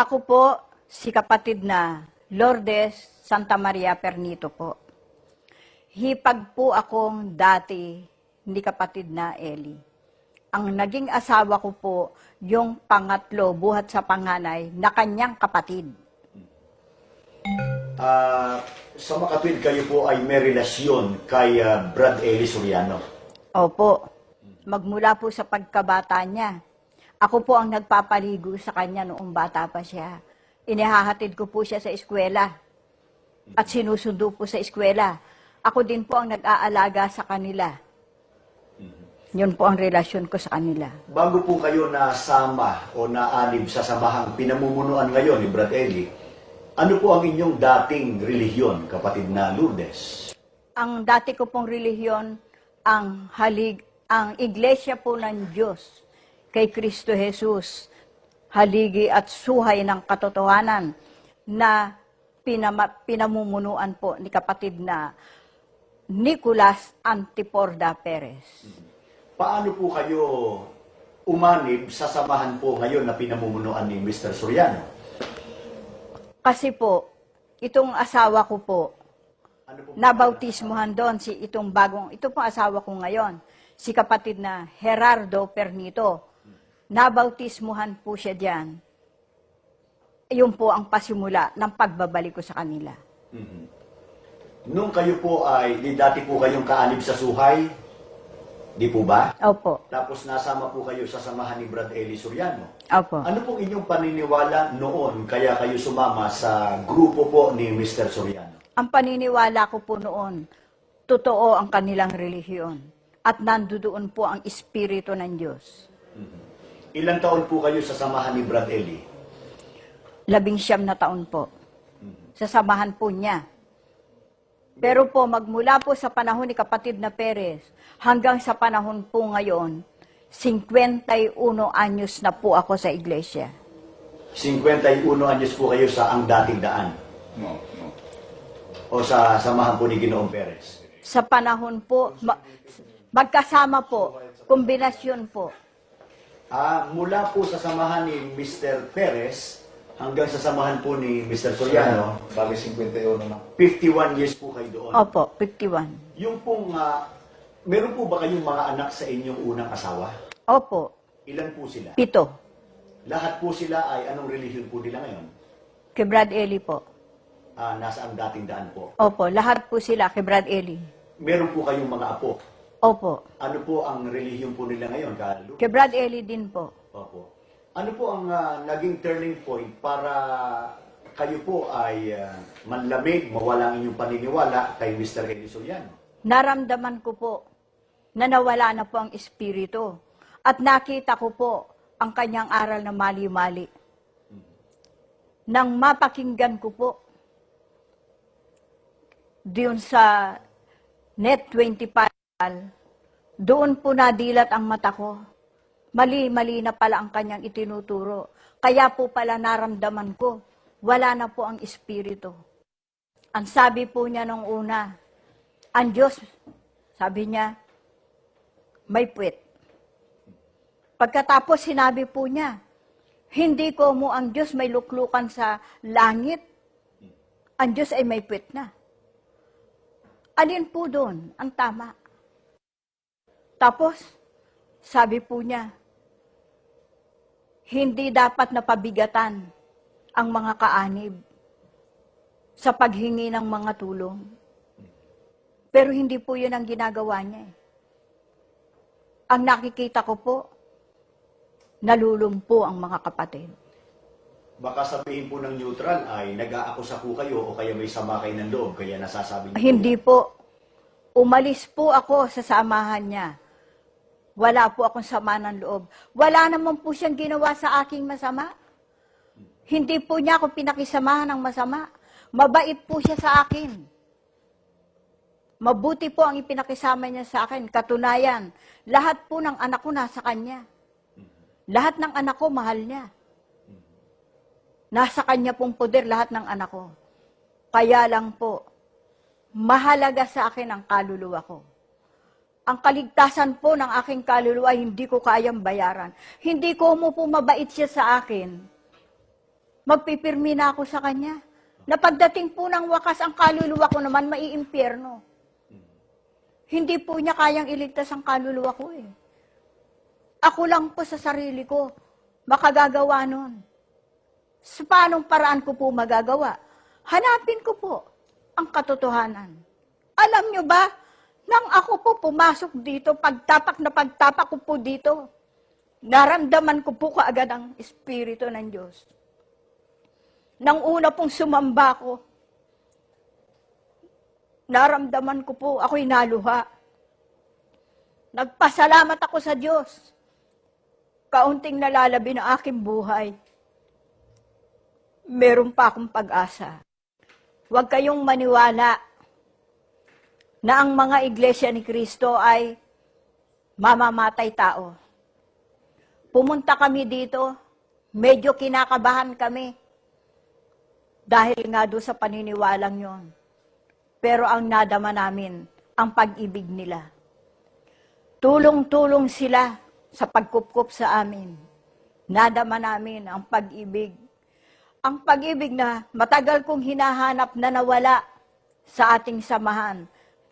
Ako po, si kapatid na Lourdes Santa Maria Pernito po. Hipag po akong dati ni kapatid na Eli. Ang naging asawa ko po, yung pangatlo, buhat sa panganay, na kanyang kapatid. Ah, sa makatwid kayo po ay may relasyon kay ah, Brad Eli Soriano. Opo, magmula po sa pagkabata niya. Ako po ang nagpapaligo sa kanya noong bata pa siya. Inihahatid ko po siya sa eskwela at sinusundo po sa eskwela. Ako din po ang nag-aalaga sa kanila. Yun po ang relasyon ko sa kanila. Bago po kayo nasama o naanib sa samahang pinamumunuan ngayon ni Brad Eli, ano po ang inyong dating relihiyon, kapatid na Lourdes? Ang dati ko pong relihiyon, ang halig, ang iglesia po ng Diyos kay Kristo Jesus, haligi at suhay ng katotohanan na pinama, pinamumunuan po ni kapatid na Nicolas Antiporda Perez. Paano po kayo umanib sa samahan po ngayon na pinamumunuan ni Mr. Soriano? Kasi po, itong asawa ko po, Ano po nabautismuhan doon si itong bagong, ito pong asawa ko ngayon, si kapatid na Gerardo Pernito. Nabautismuhan po siya diyan. Yun po ang pasimula ng pagbabalik ko sa kanila. Nung kayo po ay, di dati po kayong kaanib sa suhay, di po ba? Opo, Tapos nasama po kayo sa samahan ni Brad Eli Soriano. opo. Ano pong inyong paniniwala noon kaya kayo sumama sa grupo po ni Mr. Soriano? Ang paniniwala ko po noon, totoo ang kanilang relihiyon. At nandoon po ang Espiritu ng Diyos. Ilang taon po kayo sa samahan ni Brad Eli? labing siyam na taon po. Sa samahan po niya. Pero po, magmula po sa panahon ni kapatid na Perez, hanggang sa panahon po ngayon, 51 anyos na po ako sa iglesia. 51 anyos po kayo sa ang dating daan No, no. o sa samahan po ni Ginoong Perez. Sa panahon po, ma- magkasama po, kombinasyon po. Ah, mula po sa samahan ni Mr. Perez hanggang sa samahan po ni Mr. Soriano, Bali 51 na. 51 years po kayo doon. Opo, 51. Yung pong, ah, meron po ba kayong mga anak sa inyong unang asawa? Opo, Ilan po sila? pito. Lahat po sila ay anong relihiyon po nila ngayon? Kay Brad Eli po. Ah, nasa ang dating daan po. Opo, lahat po sila kay Brad Eli. Meron po kayong mga apo. Opo, Ano po ang relihiyon po nila ngayon, Kalu? kay Brad Eli din po. Opo. Ano po ang ah, naging turning point para kayo po ay ah, manlamig, mawala ang inyong paniniwala kay Mr. Eli Soriano? naramdaman ko po na nawala na po ang espiritu. At nakita ko po ang kanyang aral na mali-mali. Nang mapakinggan ko po diyon sa Net 25, doon po nadilat ang mata ko. Mali-mali na pala ang kanyang itinuturo. Kaya po pala naramdaman ko, wala na po ang espiritu. Ang sabi po niya nung una, ang Diyos, sabi niya, may puwet. Pagkatapos sinabi po niya, hindi ko mo ang Diyos may luklukan sa langit. Ang Diyos ay may puwet na. Alin po doon ang tama? Tapos, sabi po niya, hindi dapat napabigatan ang mga kaanib sa paghingi ng mga tulong. Pero hindi po yun ang ginagawa niya. eh. Ang nakikita ko po, nalulumpo ang mga kapatid. Baka sabihin po ng neutral ay nag-aakusa po kayo o kaya may sama kayo ng loob, kaya nasasabi niyo. Hindi po. Umalis po ako sa samahan niya. Wala po akong sama ng loob. Wala naman po siyang ginawa sa aking masama. Hindi po niya ako pinakisamahan ng masama. Mabait po siya sa akin. Mabuti po ang ipinakisama niya sa akin. Katunayan, lahat po ng anak ko nasa kanya. Lahat ng anak ko mahal niya. Nasa kanya pong poder lahat ng anak ko. Kaya lang po, mahalaga sa akin ang kaluluwa ko. Ang kaligtasan po ng aking kaluluwa, hindi ko kayang bayaran. Hindi ko mo po mabait siya sa akin. Magpipirmi na ako sa kanya. Na pagdating po ng wakas, ang kaluluwa ko naman maiimpyerno. Hindi po niya kayang iligtas ang kaluluwa ko eh. Ako lang po sa sarili ko makagagawa nun. Sa paanong paraan ko po magagawa? Hanapin ko po ang katotohanan. Alam nyo ba, nang ako po pumasok dito, pagtapak na pagtapak ko po dito, naramdaman ko po kaagad ang Espiritu ng Diyos. Nang una pong sumamba ko, naramdaman ko po, ako'y naluha. Nagpasalamat ako sa Diyos. Kaunting nalalabi ng aking buhay. Meron pa akong pag-asa. Huwag kayong maniwala na ang mga iglesia ni Kristo ay mamamatay tao. Pumunta kami dito, medyo kinakabahan kami. Dahil nga doon sa paniniwalang yon. Pero ang nadama namin, ang pag-ibig nila. Tulong-tulong sila sa pagkupkup sa amin. Nadama namin ang pag-ibig. Ang pag-ibig na matagal kong hinahanap na nawala sa ating samahan,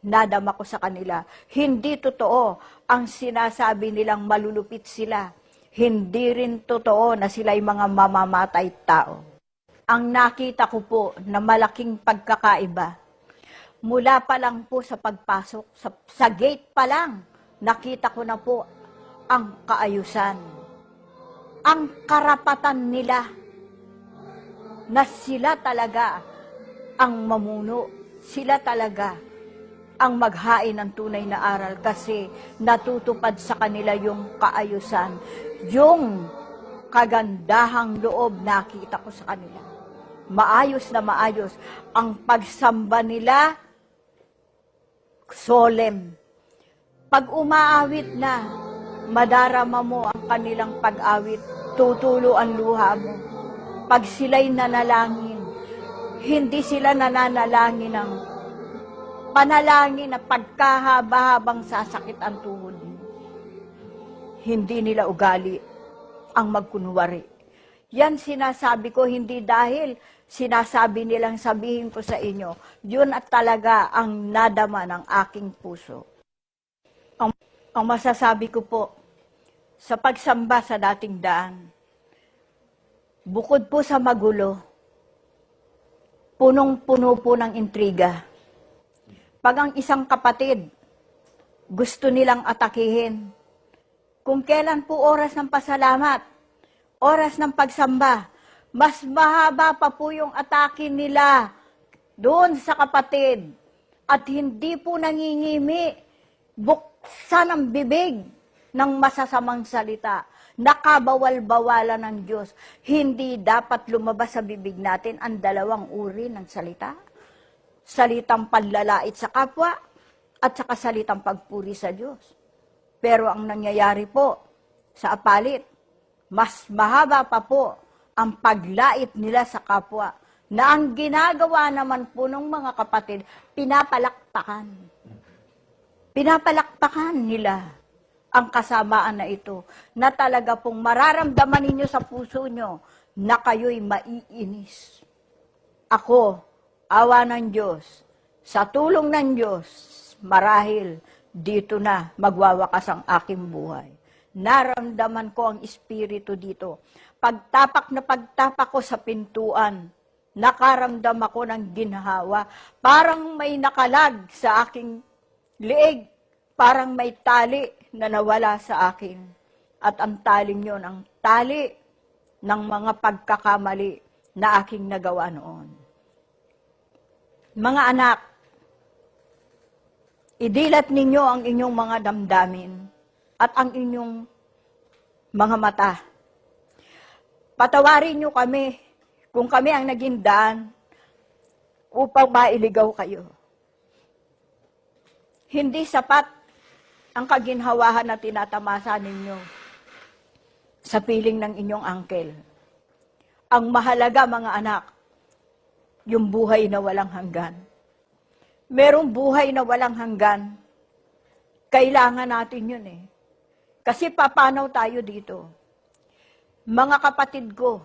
nadama ko sa kanila. Hindi totoo ang sinasabi nilang malulupit sila. Hindi rin totoo na sila'y mga mamamatay tao. Ang nakita ko po na malaking pagkakaiba, mula pa lang po sa pagpasok, sa, sa gate pa lang, nakita ko na po ang kaayusan. Ang karapatan nila na sila talaga ang mamuno, sila talaga ang maghain ng tunay na aral kasi natutupad sa kanila yung kaayusan, yung kagandahang loob nakita ko sa kanila. Maayos na maayos. Ang pagsamba nila, solemn. Pag umaawit na, madarama mo ang kanilang pag-awit, tutulo ang luha mo. Pag sila'y nanalangin, hindi sila nananalangin ng panalangin na pagkahaba-habang sasakit ang tuhod. Hindi nila ugali ang magkunwari. Yan sinasabi ko hindi dahil sinasabi nilang sabihin ko sa inyo, yun at talaga ang nadama ng aking puso. Ang, ang masasabi ko po, sa pagsamba sa dating daan, bukod po sa magulo, punong-puno po ng intriga. Pag ang isang kapatid gusto nilang atakihin, kung kailan po oras ng pasalamat, oras ng pagsamba, mas mahaba pa po yung atake nila doon sa kapatid. At hindi po nangingimi, buksan ang bibig ng masasamang salita. Nakabawal-bawalan ng Diyos. Hindi dapat lumabas sa bibig natin ang dalawang uri ng salita. Salitang panlalait sa kapwa at saka salitang pagpuri sa Diyos. Pero ang nangyayari po sa apalit, mas mahaba pa po ang paglait nila sa kapwa na ang ginagawa naman po ng mga kapatid, pinapalakpakan. Pinapalakpakan nila ang kasamaan na ito na talaga pong mararamdaman ninyo sa puso nyo na kayo'y maiinis. Ako, awa ng Diyos, sa tulong ng Diyos, marahil dito na magwawakas ang aking buhay. Naramdaman ko ang espiritu dito. Pagtapak na pagtapak ko sa pintuan, nakaramdam ako ng ginhawa. Parang may nakalag sa aking liig. Parang may tali na nawala sa akin. At ang taling yon ang tali ng mga pagkakamali na aking nagawa noon. Mga anak, idilat ninyo ang inyong mga damdamin at ang inyong mga mata. Patawarin nyo kami kung kami ang naging daan upang mailigaw kayo. Hindi sapat ang kaginhawahan na tinatamasa ninyo sa piling ng inyong angkel. Ang mahalaga, mga anak, yung buhay na walang hanggan. Merong buhay na walang hanggan. Kailangan natin yun eh. Kasi papanaw tayo dito. Mga kapatid ko,